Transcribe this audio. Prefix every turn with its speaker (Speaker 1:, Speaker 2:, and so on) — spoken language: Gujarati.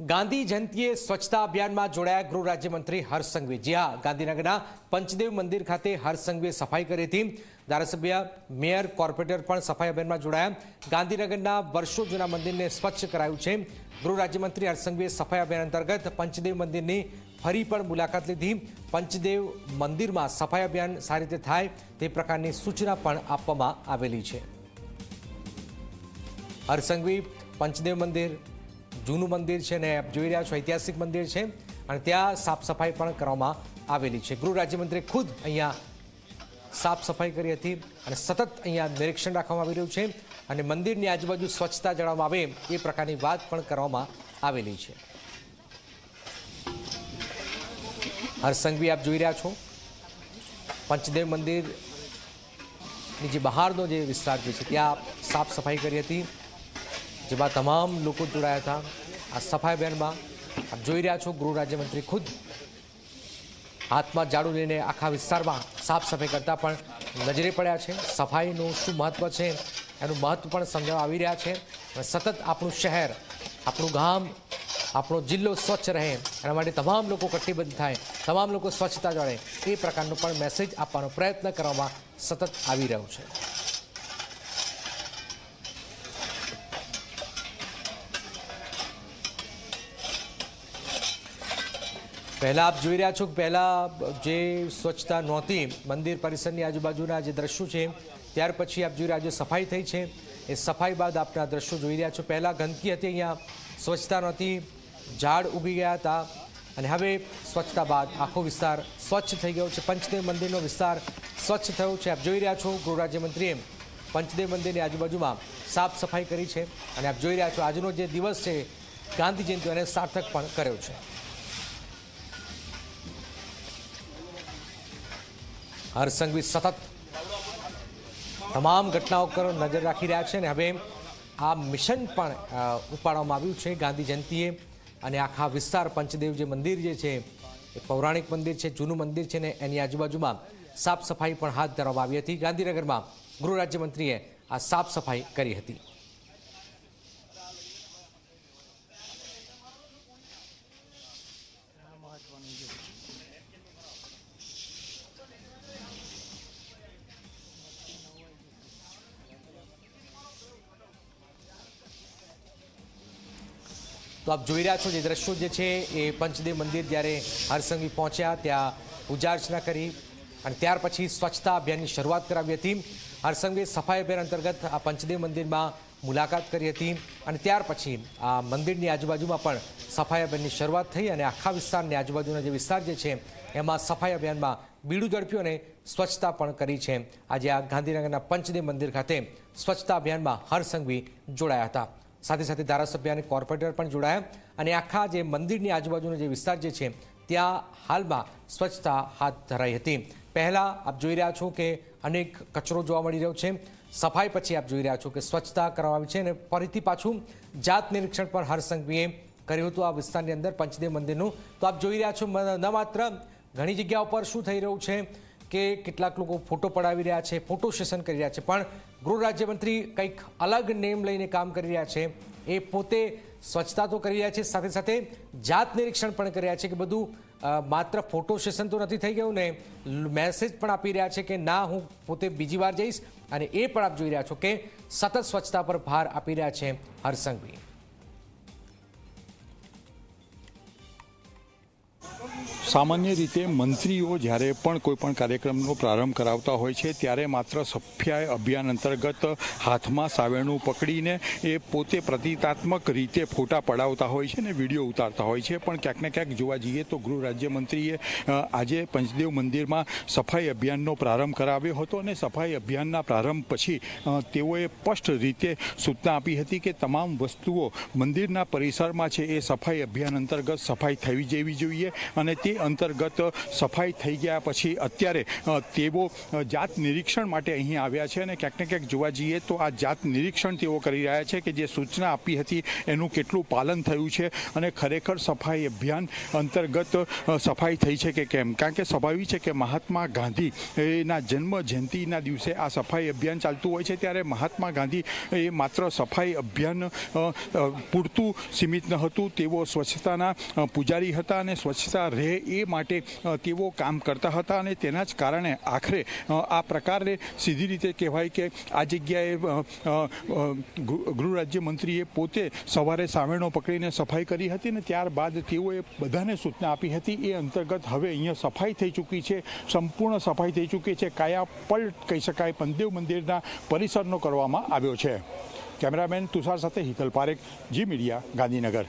Speaker 1: ગાંધી જયંતિએ સ્વચ્છતા અભિયાનમાં જોડાયા ગૃહ રાજ્યમંત્રી હર્ષ સંઘવી જી હા, ગાંધીનગરના પંચદેવ મંદિર ખાતે હર્ષ સંઘવીએ સફાઈ કરી હતી. ધારાસભ્ય, મેયર, કોર્પોરેટર પણ સફાઈ અભિયાનમાં જોડાયા. ગાંધીનગરના વર્ષો જૂના મંદિરને સ્વચ્છ કરાયું છે. ગૃહ રાજ્યમંત્રી હર્ષ સંઘવીએ સફાઈ અભિયાન અંતર્ગત પંચદેવ મંદિરની ફરી પણ મુલાકાત લીધી. પંચદેવ મંદિરમાં સફાઈ અભિયાન સારી રીતે થાય તે પ્રકારની સૂચના પણ આપવામાં આવેલી છે. હરસંઘવી, પંચદેવ મંદિર જૂનું મંદિર છે ને આપ જોઈ રહ્યા છો, ઐતિહાસિક મંદિર છે. અને ત્યાં સાફ સફાઈ પણ કરવામાં આવેલી છે. ગૃહ રાજ્યમંત્રી ખુદ અહીંયા સાફ સફાઈ કરી હતી અને સતત અહીંયા નિરીક્ષણ રાખવામાં આવી રહ્યું છે અને મંદિરની આજુબાજુ સ્વચ્છતા જાળવવામાં આવે એ પ્રકારની વાત પણ કરવામાં આવેલી છે. હરસંગવી આપ જોઈ રહ્યા છો. પંચદેવ મંદિરની જે બહારનો જે વિસ્તાર જે છે, ત્યાં સાફ સફાઈ કરી હતી. જેમાં તમામ લોકો જોડાયા હતા. આ સફાઈ અભિયાનમાં આપ જોઈ રહ્યા છો ગૃહ રાજ્યમંત્રી ખુદ હાથમાં ઝાડુ લઈને આખા વિસ્તારમાં સાફ સફાઈ કરતા પણ નજરે પડ્યા છે. સફાઈનું શું મહત્ત્વ છે એનું મહત્ત્વ પણ સમજાવવા આવી રહ્યા છે. અને સતત આપણું શહેર, આપણું ગામ, આપણો જિલ્લો સ્વચ્છ રહે. એના માટે તમામ લોકો કટિબદ્ધ થાય. તમામ લોકો સ્વચ્છતા જાળે એ પ્રકારનો પણ મેસેજ આપવાનો પ્રયત્ન કરવામાં સતત આવી રહ્યો છે. પહેલાં આપ જોઈ રહ્યા છો કે પહેલાં જે સ્વચ્છતા નહોતી, મંદિર પરિસરની આજુબાજુના જે દ્રશ્યો છે, ત્યાર પછી આપ જોઈ રહ્યા જે સફાઈ થઈ છે. એ સફાઈ બાદ આપના દ્રશ્યો જોઈ રહ્યા છો. પહેલાં ગંદકી હતી, અહીંયા સ્વચ્છતા નહોતી, ઝાડ ઉગી ગયા હતા અને હવે સ્વચ્છતા બાદ આખો વિસ્તાર સ્વચ્છ થઈ ગયો છે. પંચદેવ મંદિરનો વિસ્તાર સ્વચ્છ થયો છે. આપ જોઈ રહ્યા છો ગૃહ રાજ્યમંત્રીએ પંચદેવ મંદિરની આજુબાજુમાં સાફ સફાઈ કરી છે અને આપ જોઈ રહ્યા છો આજનો જે દિવસ છે, ગાંધી જયંતિ એને સાર્થક પણ કર્યો છે. હરસંઘવી સતત તમામ ઘટનાઓ પર નજર રાખી રહ્યા છે અને હવે આ મિશન પણ ઉપાડવામાં આવ્યું છે ગાંધી જયંતિએ. અને આખા વિસ્તાર પંચદેવ જે મંદિર જે છે, એ પૌરાણિક મંદિર છે, જૂનું મંદિર છે ને એની આજુબાજુમાં સાફ સફાઈ પણ હાથ ધરવામાં આવી હતી. ગાંધીનગરમાં ગૃહ રાજ્યમંત્રીએ આ સાફ સફાઈ કરી હતી. તો આપ જોઈ રહ્યા છો જે દ્રશ્યો જે છે એ પંચદેવ મંદિર જ્યારે હરસંઘવી પહોંચ્યા, ત્યાં પૂજા અર્ચના કરી અને ત્યાર પછી સ્વચ્છતા અભિયાનની શરૂઆત કરાવી હતી. હરસંઘવીએ સફાઈ અભિયાન અંતર્ગત આ પંચદેવ મંદિરમાં મુલાકાત કરી હતી અને ત્યાર પછી આ મંદિરની આજુબાજુમાં પણ સફાઈ અભિયાનની શરૂઆત થઈ અને આખા વિસ્તારની આજુબાજુના જે વિસ્તાર જે છે, એમાં સફાઈ અભિયાનમાં બીડું ઝડપ્યું અને સ્વચ્છતા પણ કરી છે. આજે આ ગાંધીનગરના પંચદેવ મંદિર ખાતે સ્વચ્છતા અભિયાનમાં હરસંઘવી જોડાયા હતા. સાથે સાથે ધારાસભ્ય અને કોર્પોરેટર પણ જોડાયા. અને આખા જે મંદિરની આજુબાજુનો જે વિસ્તાર જે છે, ત્યાં હાલમાં સ્વચ્છતા હાથ ધરાઈ હતી. પહેલાં આપ જોઈ રહ્યા છો કે અનેક કચરો જોવા મળી રહ્યો છે. સફાઈ પછી આપ જોઈ રહ્યા છો કે સ્વચ્છતા કરવામાં આવી છે અને ફરીથી પાછું જાત નિરીક્ષણ પણ હરસંઘવીએ કર્યું હતું આ વિસ્તારની અંદર પંચદેવ મંદિરનું. તો આપ જોઈ રહ્યા છો, ન માત્ર ઘણી જગ્યાઓ પર શું થઈ રહ્યું છે કે કેટલાક લોકો ફોટો પડાવી રહ્યા છે, ફોટો સેશન કરી રહ્યા છે. પણ ગૃહ રાજ્યમંત્રી કંઈક અલગ નેમ લઈને કામ કરી રહ્યા છે. એ પોતે સ્વચ્છતા તો કરી રહ્યા છે, સાથે સાથે જાત નિરીક્ષણ પણ કરી રહ્યા છે કે બધું માત્ર ફોટો સેશન તો નથી થઈ ગયું ને મેસેજ પણ આપી રહ્યા છે કે ના, હું પોતે બીજી વાર જઈશ. અને એ પણ આપ જોઈ રહ્યા છો કે સતત સ્વચ્છતા પર ભાર આપી રહ્યા છે હરસંઘવી.
Speaker 2: સામાન્ય રીતે મંત્રીઓ જ્યારે પણ કોઈ પણ કાર્યક્રમનો પ્રારંભ કરાવતા હોય છે, ત્યારે માત્ર સફાઈ અભિયાન અંતર્ગત હાથમાં સાવેણું પકડીને એ પોતે પ્રતિકાત્મક રીતે ફોટા પડાવતા હોય છે ને વીડિયો ઉતારતા હોય છે. પણ ક્યાંક ને ક્યાંક જોવા જઈએ તો ગૃહ રાજ્યમંત્રીએ આજે પંચદેવ મંદિરમાં સફાઈ અભિયાનનો પ્રારંભ કરાવ્યો હતો અને સફાઈ અભિયાનના પ્રારંભ પછી તેઓએ સ્પષ્ટ રીતે સૂચના આપી હતી કે તમામ વસ્તુઓ મંદિરના પરિસરમાં છે, એ સફાઈ અભિયાન અંતર્ગત સફાઈ થવી જેવી જોઈએ અને તે અંતર્ગત સફાઈ થઈ ગયા પછી અત્યારે તેઓ જાત નિરીક્ષણ માટે અહીં આવ્યા છે અને ક્યાંક ને ક્યાંક જોવા જઈએ તો આ જાત નિરીક્ષણ તેઓ કરી રહ્યા છે કે જે સૂચના આપી હતી એનું કેટલું પાલન થયું છે અને ખરેખર સફાઈ અભિયાન અંતર્ગત સફાઈ થઈ છે કે કેમ? કારણ કે સ્વાભાવિક છે કે મહાત્મા ગાંધી, એના જન્મ જયંતિના દિવસે આ સફાઈ અભિયાન ચાલતું હોય છે ત્યારે મહાત્મા ગાંધી એ માત્ર સફાઈ અભિયાન પૂરતું સીમિત ન હતું. તેઓ સ્વચ્છતાના પૂજારી હતા અને સ્વચ્છતા રહે એ માટે તેઓ કામ કરતા હતા અને તેના જ કારણે આખરે આ પ્રકારે સીધી રીતે કહેવાય કે આ જગ્યાએ ગૃહ રાજ્યમંત્રીએ પોતે સવારે સાવેણો પકડીને સફાઈ કરી હતી ને ત્યારબાદ તેઓએ બધાને સૂચના આપી હતી એ અંતર્ગત હવે અહીંયા સફાઈ થઈ ચૂકી છે, સંપૂર્ણ સફાઈ થઈ ચૂકી છે, કાયા પલટ કહી શકાય, પંદેવ મંદિરના પરિસરનો કરવામાં આવ્યો છે. કેમેરામેન તુષાર સાથે હિતલ પારેખ, જી મીડિયા, ગાંધીનગર.